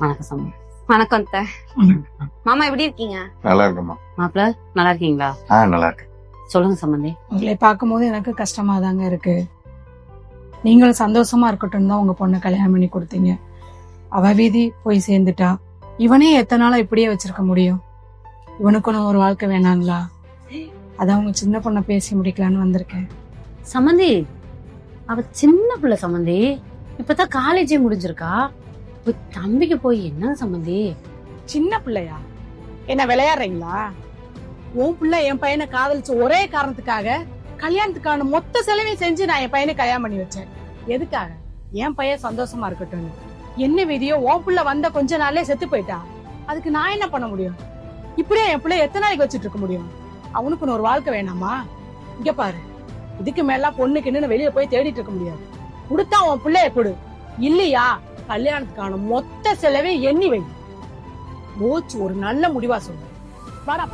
வணக்கம் சம்மந்தி வணக்கம் அத்தை. மாமா எப்படி இருக்கீங்க? நல்லா இருக்குமா மாப்பிள்ள நல்லா இருக்கீங்களா ஆ நல்லா இருக்கு சொல்லுங்க சம்மந்தி உங்களை பார்க்கும்போது எனக்கு கஷ்டமா தாங்க இருக்கு. நீங்களும் சந்தோஷமா இருக்கட்டும் தான் உங்க பொண்ணை கல்யாணம் பண்ணி கொடுத்தீங்க. அவ வீதி போய் சேர்ந்துட்டா. இவனே எத்தனை நாளா இப்படியே வச்சிருக்க முடியும்? இவனுக்குன்னு ஒரு வாழ்க்கை வேணாங்களா? அதான் உங்க சின்ன பொண்ணை பேசி முடிக்கலான்னு வந்திருக்கேன். சம்மந்தி அவ சின்ன பிள்ளை சம்மந்தி இப்பதான் காலேஜே முடிஞ்சிருக்கா? தம்பிக்கு போய் என்ன சம்மந்தி? சின்ன பிள்ளையா? என்ன விளையாடுறீங்களா? உன் பிள்ளை என் பையனை காதலிச்ச ஒரே காரணத்துக்காக கல்யாணத்துக்கான மொத்த செலவையும் செஞ்சு நான் என் பையனை கல்யாணம் பண்ணி வச்சேன். எதுக்காக? என் பையன் சந்தோஷமா இருக்கட்டும் என்ன விதியோ? உன் பிள்ளை வந்த கொஞ்ச நாளே செத்து போயிட்டா. அதுக்கு நான் என்ன பண்ண முடியும்? இப்படியே என் பிள்ளை எத்தனை நாளைக்கு வச்சுட்டு இருக்க முடியும்? அவனுக்குன்னு ஒரு வாழ்க்கை வேணாமா? இங்க பாரு. இதுக்கு மேல பொண்ணுக்குன்னு வெளியே போய் தேடிட்டு இருக்க முடியாது. கொடுத்தா உன் பிள்ளைய கொடு. இல்லையா? கல்யாணத்துக்கான மொத்த செலவே எண்ணி வை. யோசிச்சு ஒரு நல்ல முடிவா சொல்லு. வாடா